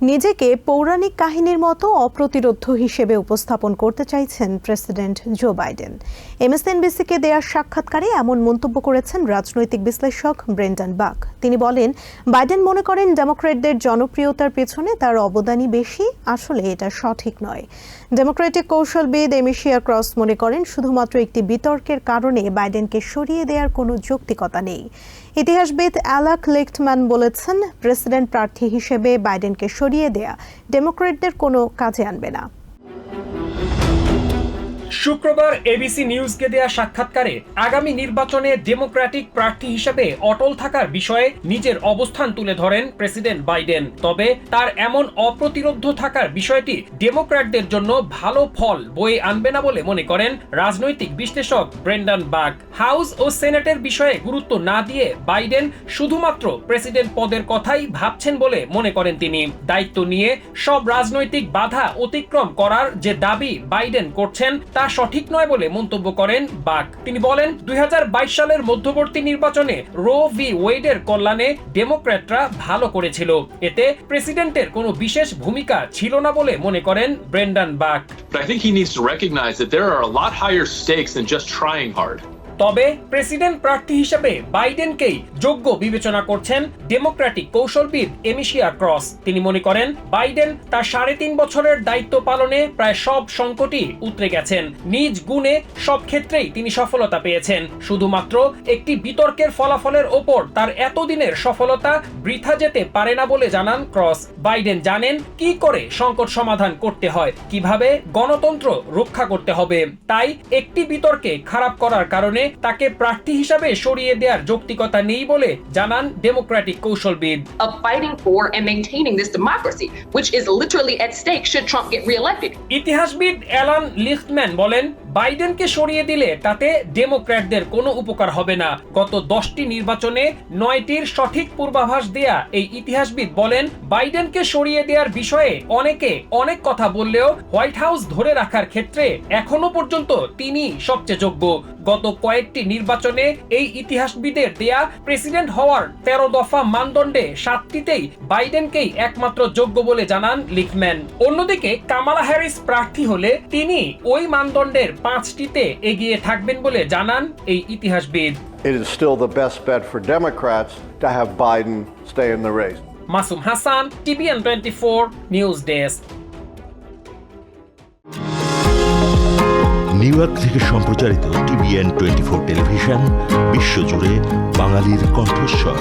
নিজেকে পৌরাণিক কাহিনীর মতো অপ্রতিরোধ হিসেবে উপস্থাপন করতে চাইছেন প্রেসিডেন্ট জো বাইডেন। এমএসএনবিসিকে দেওয়ার সাক্ষাৎকারে এমন মন্তব্য করেছেন রাজনৈতিক বিশ্লেষক ব্রেন্ডন বাক। তিনি বলেন, বাইডেন মনে করেন ডেমোক্রেটদের জনপ্রিয়তার পেছনে তার অবদানই বেশি। আসলে এটা সঠিক নয়। ডেমোক্রেটিক কৌশলবিদ এমিশিয়া ক্রস মনে করেন, শুধুমাত্র একটি বিতর্কের কারণে বাইডেনকে সরিয়ে দেওয়ার কোনো যৌক্তিকতা নেই। ইতিহাসবিদ অ্যালাক লেকটম্যান বলেছেন, প্রেসিডেন্ট প্রার্থী হিসেবে বাইডেনকে সরিয়ে দেয়া ডেমোক্রেটদের কোনো কাজে আনবে না। শুক্রবার এবিসি নিউজকে দেয়া সাক্ষাৎকারে আগামী নির্বাচনে ডেমোক্র্যাটিক প্রার্থী হিসেবে অটল থাকার বিষয়ে নিজের অবস্থান তুলে ধরেন প্রেসিডেন্ট বাইডেন। তবে তার এমন অপ্রতিরোধ্য থাকার বিষয়টি ডেমোক্র্যাটদের জন্য ভালো ফল বয়ে আনবে না বলে মনে করেন রাজনৈতিক বিশ্লেষক ব্রেন্ডান বাগ। হাউস ও সেনেটের বিষয়ে গুরুত্ব না দিয়ে বাইডেন শুধুমাত্র প্রেসিডেন্ট পদের কথাই ভাবছেন বলে মনে করেন তিনি। দায়িত্ব নিয়ে সব রাজনৈতিক বাধা অতিক্রম করার যে দাবি বাইডেন করছেন তা সঠিক নয় বলে মন্তব্য করেন বাক তিনি বলেন, দুই হাজার বাইশ সালের মধ্যবর্তী নির্বাচনে রো ভি ওয়েডের কল্যাণে ডেমোক্র্যাটরা ভালো করেছিল। এতে প্রেসিডেন্টের কোনো বিশেষ ভূমিকা ছিল না বলে মনে করেন ব্রেন্ডান বাক But I think he needs to recognize that there are a lot higher stakes than just trying hard. তবে প্রেসিডেন্ট প্রার্থী হিসেবে বাইডেনকেই যোগ্য বিবেচনা করছেন ডেমোক্রেটিক কৌশলবিদ এমিশিয়া ক্রস। তিনি মনে করেন, বাইডেন তার সাড়ে তিন বছরের দায়িত্ব পালনে প্রায় সব সংকটই উতরে গেছেন। নিজ গুণে সব ক্ষেত্রেই তিনি সফলতা পেয়েছেন। শুধুমাত্র একটি বিতর্কের ফলাফলের ওপর তার এতদিনের সফলতা বৃথা যেতে পারে না বলে জানান ক্রস। বাইডেন জানেন, কি করে সংকট সমাধান করতে হয়, কীভাবে গণতন্ত্র রক্ষা করতে হবে। তাই একটি বিতর্কে খারাপ করার কারণে তাকে প্রার্থী হিসাবে সরিয়ে দেওয়ার যৌক্তিকতা নেই বলে জানান ডেমোক্রেটিক কৌশলবিদ। ইতিহাসবিদ অ্যালান লিফটম্যান বলেন বাইডেনকে সরিয়ে দিলে তাতে ডেমোক্র্যাটদের কোনো উপকার হবে না। গত দশটি নির্বাচনে নয়টির সঠিক পূর্বাভাস দেয়া এই ইতিহাসবিদ বলেন, বাইডেনকে সরিয়ে দেওয়ার বিষয়ে অনেকে অনেক কথা বললেও হোয়াইট হাউস ধরে রাখার ক্ষেত্রে এখনও পর্যন্ত তিনি সবচেয়ে যোগ্য। গত কয়েকটি নির্বাচনে এই ইতিহাসবিদের দেয়া প্রেসিডেন্ট হওয়ার তেরো দফা মানদণ্ডে সাতটিতেই বাইডেনকেই একমাত্র যোগ্য বলে জানান লিখম্যান অন্যদিকে কামালা হ্যারিস প্রার্থী হলে তিনি ওই মানদণ্ডের পাঁচটিতে এগিয়ে থাকবেন বলে জানান এই ইতিহাসবিদ। It is still the best bet for Democrats to have Biden stay in the race. Masum Hasan TVN twenty four news desk New York থেকে সম্প্রচারিত টিভিএন টোয়েন্টি ফোর টেলিভিশন বিশ্বজুড়ে বাঙালির কণ্ঠস্বর।